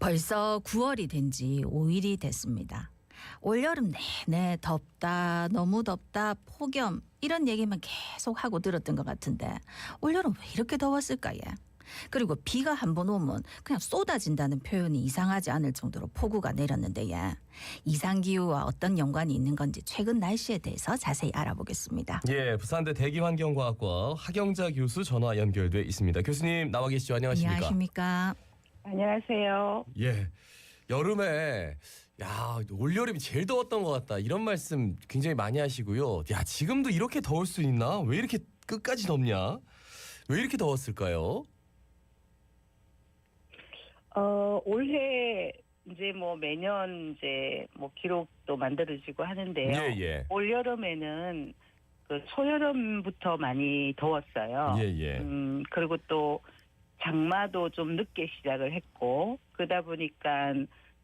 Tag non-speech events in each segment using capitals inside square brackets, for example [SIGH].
벌써 9월이 된 지 5일이 됐습니다. 올여름 내내 덥다, 너무 덥다, 폭염 이런 얘기만 계속 하고 들었던 것 같은데 올여름 왜 이렇게 더웠을까 예? 그리고 비가 한 번 오면 그냥 쏟아진다는 표현이 이상하지 않을 정도로 폭우가 내렸는데 예. 이상기후와 어떤 연관이 있는 건지 최근 날씨에 대해서 자세히 알아보겠습니다. 예, 부산대 대기환경과학과 하경자 교수 전화 연결돼 있습니다. 교수님 나와 계시죠? 안녕하십니까? 안녕하십니까? 안녕하세요. 예, 여름에 야 올여름이 제일 더웠던 것 같다 이런 말씀 굉장히 많이 하시고요. 야 지금도 이렇게 더울 수 있나? 왜 이렇게 끝까지 덥냐? 왜 이렇게 더웠을까요? 어, 올해 이제 뭐 매년 이제 뭐 기록도 만들어지고 하는데요. 예, 예, 올 여름에는 그 초여름부터 많이 더웠어요. 예, 예. 음, 그리고 또 장마도 좀 늦게 시작을 했고 그러다 보니까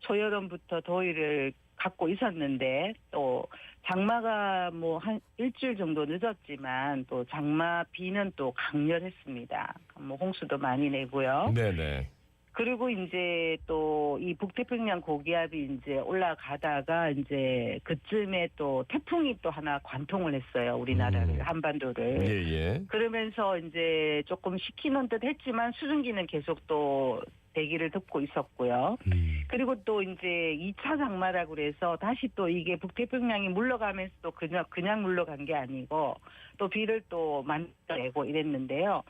초여름부터 더위를 갖고 있었는데 또 장마가 뭐 한 일주일 정도 늦었지만 또 장마 비는 또 강렬했습니다. 뭐 홍수도 많이 내고요. 네, 네. 그리고 이제 또 이 북태평양 고기압이 이제 올라가다가 이제 그쯤에 또 태풍이 또 하나 관통을 했어요. 우리나라를 음. 한반도를. 예, 예. 그러면서 이제 조금 식히는 듯 했지만 수증기는 계속 또 대기를 덮고 있었고요. 음. 그리고 또 이제 2차 장마라고 그래서 다시 또 이게 북태평양이 물러가면서 또 그냥 그냥 물러간 게 아니고 또 비를 또 만들어내고 이랬는데요.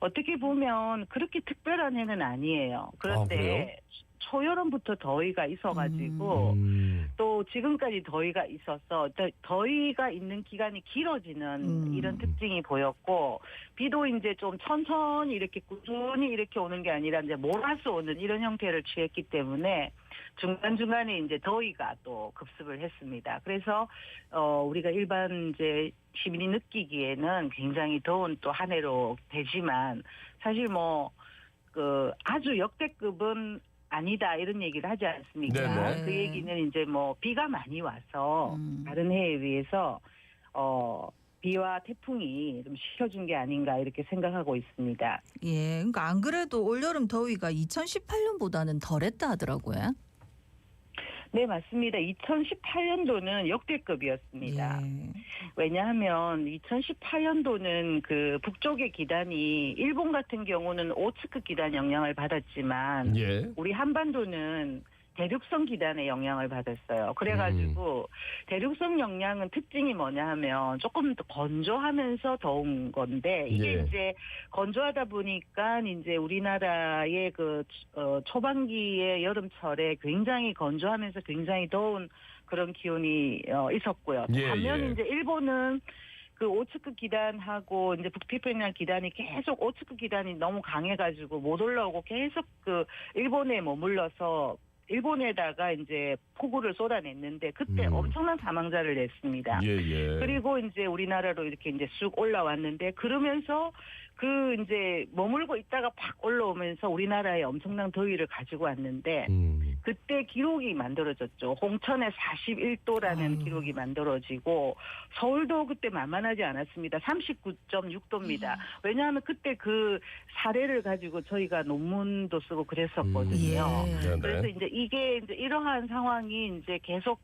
어떻게 보면 그렇게 특별한 해는 아니에요. 아? 그런데 초여름부터 더위가 있어가지고 음. 또 지금까지 더위가 있어서 더- 더위가 있는 기간이 길어지는 음. 이런 특징이 보였고 비도 이제 좀 천천히 이렇게 꾸준히 이렇게 오는 게 아니라 이제 몰아서 오는 이런 형태를 취했기 때문에 중간 중간에 이제 더위가 또 급습을 했습니다. 그래서 어 우리가 일반 이제 시민이 느끼기에는 굉장히 더운 또 한 해로 되지만 사실 뭐그 아주 역대급은 아니다 이런 얘기를 하지 않습니까? 네네. 그 얘기는 이제 뭐 비가 많이 와서 음. 다른 해에 비해서 어 비와 태풍이 좀 식혀준 게 아닌가 이렇게 생각하고 있습니다. 예, 그러니까 안 그래도 올여름 더위가 2018년보다는 덜했다 하더라고요. 네 맞습니다. 2018년도는 역대급이었습니다. 예. 왜냐하면 2018년도는 그 북쪽의 기단이 일본 같은 경우는 오츠크 기단 영향을 받았지만 예. 우리 한반도는 대륙성 기단의 영향을 받았어요. 그래가지고 대륙성 영향은 특징이 뭐냐 하면 조금 더 건조하면서 더운 건데 이게 예. 이제 건조하다 보니까 이제 우리나라의 그 어, 초반기의 여름철에 굉장히 건조하면서 굉장히 더운 그런 기온이 어, 있었고요. 예, 반면 예. 이제 일본은 그 오츠크 기단하고 이제 북태평양 기단이 계속 오츠크 기단이 너무 강해가지고 못 올라오고 계속 그 일본에 머물러서 일본에다가 이제 폭우를 쏟아냈는데 그때 음. 엄청난 사망자를 냈습니다. 예, 예. 그리고 이제 우리나라로 이렇게 이제 쑥 올라왔는데 그러면서 그 이제 머물고 있다가 팍 올라오면서 우리나라에 엄청난 더위를 가지고 왔는데 음. 그때 기록이 만들어졌죠. 홍천에 41도라는 아유. 기록이 만들어지고 서울도 그때 만만하지 않았습니다. 39.6도입니다. 왜냐하면 그때 그 사례를 가지고 저희가 논문도 쓰고 그랬었거든요. 예. 네, 그래서 네. 이제 이게 이제 이러한 상황이 이제 계속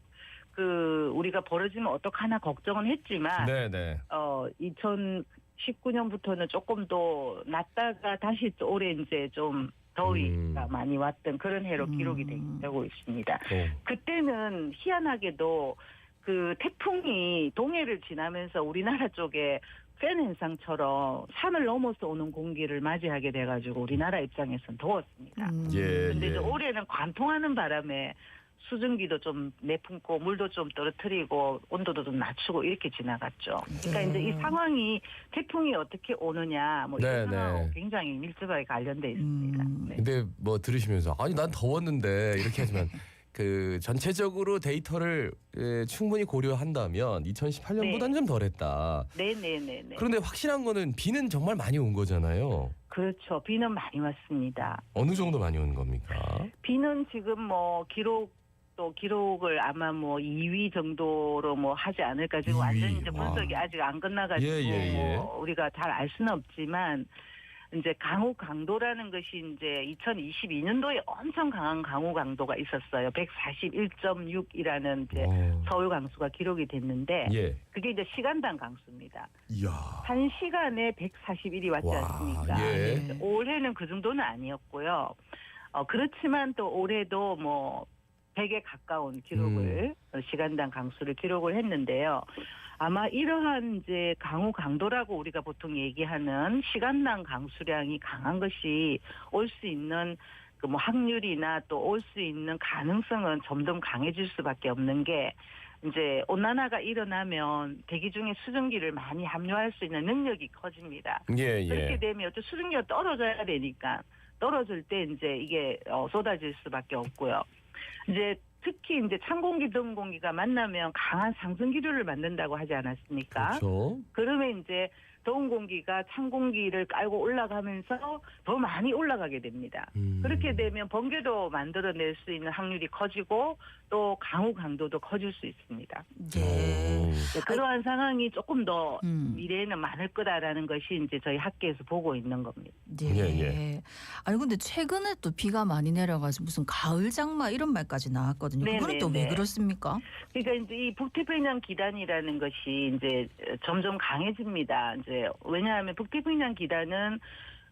그 우리가 벌어지면 어떡하나 걱정은 했지만 네, 네. 어 2019년부터는 조금 더 낮다가 다시 또 올해 이제 좀 더위가 음. 많이 왔던 그런 해로 음. 기록이 되고 있습니다. 어. 그때는 희한하게도 그 태풍이 동해를 지나면서 우리나라 쪽에 팬 현상처럼 산을 넘어서 오는 공기를 맞이하게 돼가지고 우리나라 입장에서는 더웠습니다. 음. 예, 근데 예. 이제 올해는 관통하는 바람에 수증기도 좀 내뿜고 물도 좀 떨어뜨리고 온도도 좀 낮추고 이렇게 지나갔죠. 그러니까 네. 이제 이 상황이 태풍이 어떻게 오느냐 뭐 네, 이런 상황하고 네. 굉장히 밀접하게 관련돼 있습니다. 음. 네. 근데 뭐 들으시면서 아니 난 더웠는데 이렇게 하지만 [LAUGHS] 그 전체적으로 데이터를 예, 충분히 고려한다면 2018년보다는 네. 좀 덜했다. 네네네네. 그런데 확실한 거는 비는 정말 많이 온 거잖아요. 그렇죠. 비는 많이 왔습니다. 어느 정도 많이 온 겁니까? 비는 지금 뭐 기록 또 기록을 아마 뭐 2위 정도로 뭐 하지 않을까 지금 2위. 완전히 이제 와. 분석이 아직 안 끝나가지고 예, 예, 예. 뭐 우리가 잘 알 수는 없지만 이제 강우 강도라는 것이 이제 2022년도에 엄청 강한 강우 강도가 있었어요. 141.6이라는 이제 어. 서울 강수가 기록이 됐는데 예. 그게 이제 시간당 강수입니다. 이야. 한 시간에 141이 왔지 와, 않습니까? 예. 네. 올해는 그 정도는 아니었고요. 어, 그렇지만 또 올해도 뭐 100에 가까운 기록을 음. 어, 시간당 강수를 기록을 했는데요. 아마 이러한 이제 강우 강도라고 우리가 보통 얘기하는 시간당 강수량이 강한 것이 올 수 있는 그 뭐 확률이나 또 올 수 있는 가능성은 점점 강해질 수밖에 없는 게 이제 온난화가 일어나면 대기 중에 수증기를 많이 함유할 수 있는 능력이 커집니다. 예, 그렇게 예. 되면 또 수증기가 떨어져야 되니까 떨어질 때 이제 이게 어, 쏟아질 수밖에 없고요. 이제 특히 이제 찬 공기, 더운 공기가 만나면 강한 상승 기류를 만든다고 하지 않았습니까? 그렇죠. 그러면 이제 더운 공기가 찬 공기를 깔고 올라가면서 더 많이 올라가게 됩니다. 음. 그렇게 되면 번개도 만들어낼 수 있는 확률이 커지고 또 강우 강도도 커질 수 있습니다. 예. 오. 네, 그러한 상황이 조금 더 음. 미래에는 많을 거다라는 것이 이제 저희 학계에서 보고 있는 겁니다. 예. 예, 예. 아니 근데 최근에 또 비가 많이 내려가지고 무슨 가을 장마 이런 말까지 나왔거든요. 네, 그거는 네, 또 왜 네. 그렇습니까? 그러니까 이제 이 북태평양 기단이라는 것이 이제 점점 강해집니다. 이제 왜냐하면 북태평양 기단은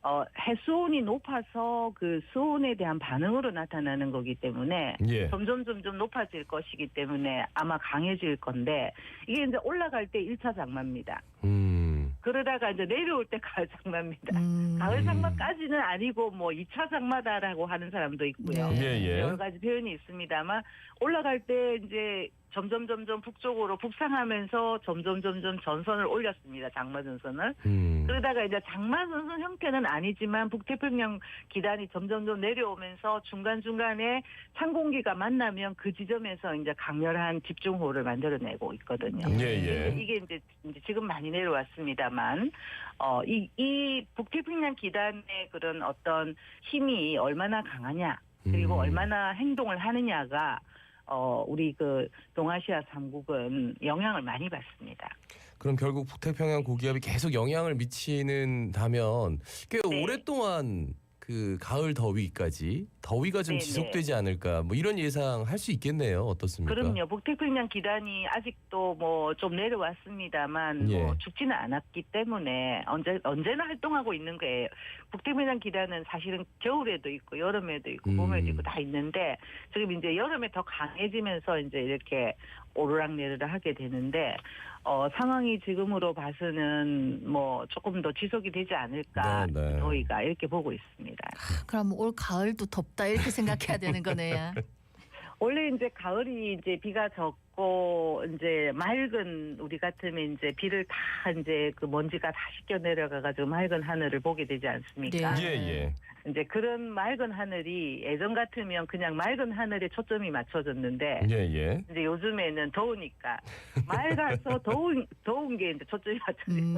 어, 해수온이 높아서 그 수온에 대한 반응으로 나타나는 거기 때문에 예. 점점 점점 높아질 것이기 때문에 아마 강해질 건데 이게 이제 올라갈 때 1차 장마입니다. 음. 그러다가 이제 내려올 때 가을 장마입니다. 음. 가을 장마까지는 아니고 뭐 2차 장마다라고 하는 사람도 있고요. 네. 예, 예. 여러 가지 표현이 있습니다만 올라갈 때 이제 점점 점점 북쪽으로 북상하면서 점점 점점 전선을 올렸습니다. 장마 전선을. 음. 그러다가 이제 장마 전선 형태는 아니지만 북태평양 기단이 점점점 내려오면서 중간 중간에 찬 공기가 만나면 그 지점에서 이제 강렬한 집중호를 만들어내고 있거든요. 예, 예. 이게 이제, 지금 많이 내려왔습니다만, 어, 이, 이 북태평양 기단의 그런 어떤 힘이 얼마나 강하냐, 그리고 음. 얼마나 행동을 하느냐가, 어, 우리 그 동아시아 삼국은 영향을 많이 받습니다. 그럼 결국 북태평양 고기압이 계속 영향을 미치는다면 꽤 네. 오랫동안 그 가을 더위까지 더위가 좀 네네. 지속되지 않을까 뭐 이런 예상 할 수 있겠네요. 어떻습니까? 그럼요. 북태평양 기단이 아직도 뭐 좀 내려왔습니다만 예. 뭐 죽지는 않았기 때문에 언제 언제나 활동하고 있는 거예요. 북태평양 기단은 사실은 겨울에도 있고 여름에도 있고 음. 봄에도 있고 다 있는데 지금 이제 여름에 더 강해지면서 이제 이렇게 오르락내리락 하게 되는데 어 상황이 지금으로 봐서는 뭐 조금 더 지속이 되지 않을까 네, 네. 저희가 이렇게 보고 있습니다. 그럼 올 가을도 덥다 이렇게 생각해야 되는 거네요. [LAUGHS] 원래 이제 가을이 이제 비가 적 고 이제 맑은 우리 같으면 이제 비를 다 이제 그 먼지가 다 씻겨 내려가가지고 맑은 하늘을 보게 되지 않습니까? 네. 예, 예. 이제 그런 맑은 하늘이 예전 같으면 그냥 맑은 하늘에 초점이 맞춰졌는데 예, 예. 이제 요즘에는 더우니까 맑아서 [LAUGHS] 더운 더운 게 이제 초점이 맞춰지는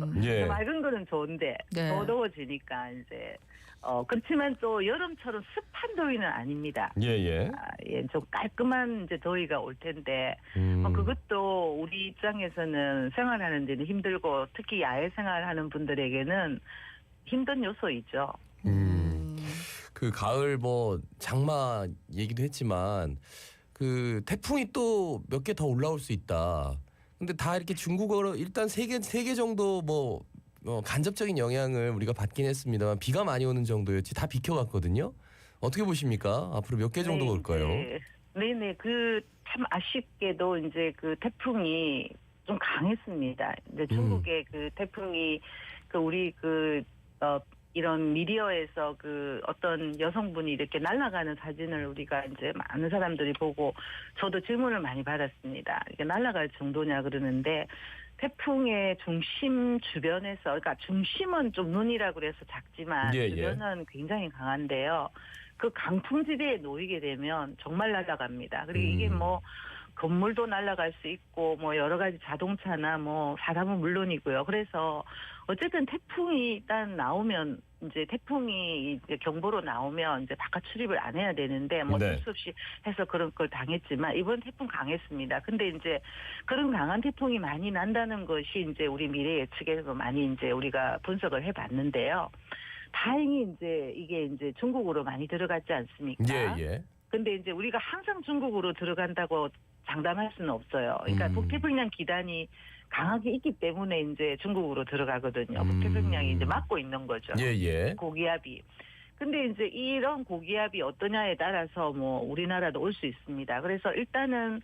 거죠. 음. 예. 맑은 거는 좋은데 네. 더 더워지니까 이제 어 그렇지만 또 여름처럼 습한 더위는 아닙니다. 예, 예. 아, 예, 좀 깔끔한 이제 더위가 올 텐데 음. 어, 그것도 우리 입장에서는 생활하는 데는 힘들고 특히 야외 생활하는 분들에게는 힘든 요소이죠. 음. 그 가을 뭐 장마 얘기도 했지만 그 태풍이 또 몇 개 더 올라올 수 있다. 근데 다 이렇게 중국어로 일단 세개세 개 정도 뭐 어, 간접적인 영향을 우리가 받긴 했습니다만 비가 많이 오는 정도였지 다 비켜갔거든요. 어떻게 보십니까? 앞으로 몇 개 정도 네, 올까요? 네. 네네. 그 참 아쉽게도 이제 그 태풍이 좀 강했습니다. 이제 중국의 그 태풍이 그 우리 그 어, 이런 미디어에서 그 어떤 여성분이 이렇게 날아가는 사진을 우리가 이제 많은 사람들이 보고 저도 질문을 많이 받았습니다. 이게 날아갈 정도냐 그러는데 태풍의 중심 주변에서 그러니까 중심은 좀 눈이라 그래서 작지만 예, 예. 주변은 굉장히 강한데요. 그 강풍 지대에 놓이게 되면 정말 날아갑니다. 그리고 이게 음. 뭐 건물도 날아갈 수 있고 뭐 여러 가지 자동차나 뭐 사람은 물론이고요. 그래서 어쨌든 태풍이 일단 나오면 이제 태풍이 이제 경보로 나오면 이제 바깥 출입을 안 해야 되는데 뭐 네. 어쩔 수 없이 해서 그런 걸 당했지만 이번 태풍 강했습니다. 근데 이제 그런 강한 태풍이 많이 난다는 것이 이제 우리 미래 예측에서 많이 이제 우리가 분석을 해봤는데요. 다행히 이제 이게 이제 중국으로 많이 들어갔지 않습니까? 예, 예. 근데 이제 우리가 항상 중국으로 들어간다고 장담할 수는 없어요. 그러니까 음. 북태평양 기단이 강하게 있기 때문에 이제 중국으로 들어가거든요. 음. 북태평양이 이제 막고 있는 거죠. 예, 예. 고기압이. 근데 이제 이런 고기압이 어떠냐에 따라서 뭐 우리나라도 올 수 있습니다. 그래서 일단은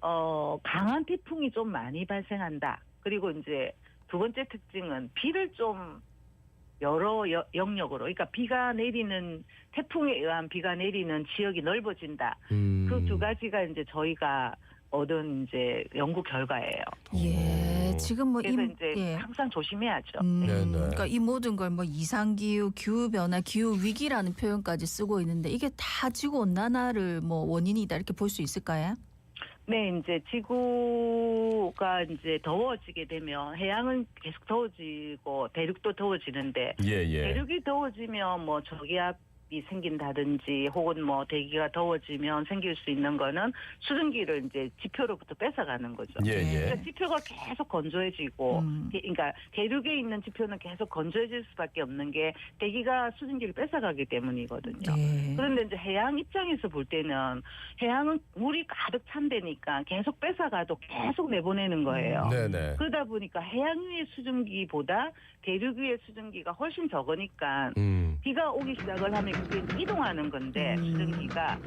어 강한 태풍이 좀 많이 발생한다. 그리고 이제 두 번째 특징은 비를 좀 여러 여- 영역으로 그러니까 비가 내리는 태풍에 의한 비가 내리는 지역이 넓어진다. 음. 그두 가지가 이제 저희가 얻은 이제 연구 결과예요. 예, 오. 지금 뭐 그래서 이, 이제 예. 항상 조심해야죠. 음, 네, 네. 그러니까 이 모든 걸 뭐 이상 기후, 기후 변화, 기후 위기라는 표현까지 쓰고 있는데 이게 다 지구 온난화를 뭐 원인이다 이렇게 볼 수 있을까요? 네, 이제 지구가 이제 더워지게 되면 해양은 계속 더워지고 대륙도 더워지는데 예, 예. 대륙이 더워지면 뭐 저기압 이 생긴다든지 혹은 뭐 대기가 더워지면 생길 수 있는 거는 수증기를 이제 지표로부터 뺏어가는 거죠. 예, 예. 그러니까 지표가 계속 건조해지고 음. 게- 그러니까 대륙에 있는 지표는 계속 건조해질 수밖에 없는 게 대기가 수증기를 뺏어가기 때문이거든요. 예. 그런데 이제 해양 입장에서 볼 때는 해양은 물이 가득 찬 데니까 계속 뺏어가도 계속 내보내는 거예요. 네, 네. 그러다 보니까 해양 위의 수증기보다 대륙 위의 수증기가 훨씬 적으니까 음. 비가 오기 시작을 하면 그게 이동하는 건데 음. 수증기가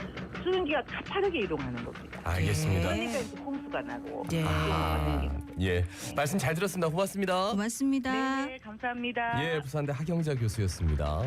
수증기가 가파르게 이동하는 겁니다. 알겠습니다. 그러니까 이제 홍수가 나고 예. 아, 예. 말씀 잘 들었습니다. 고맙습니다. 고맙습니다. 네, 감사합니다. 예, 부산대 하경자 교수였습니다.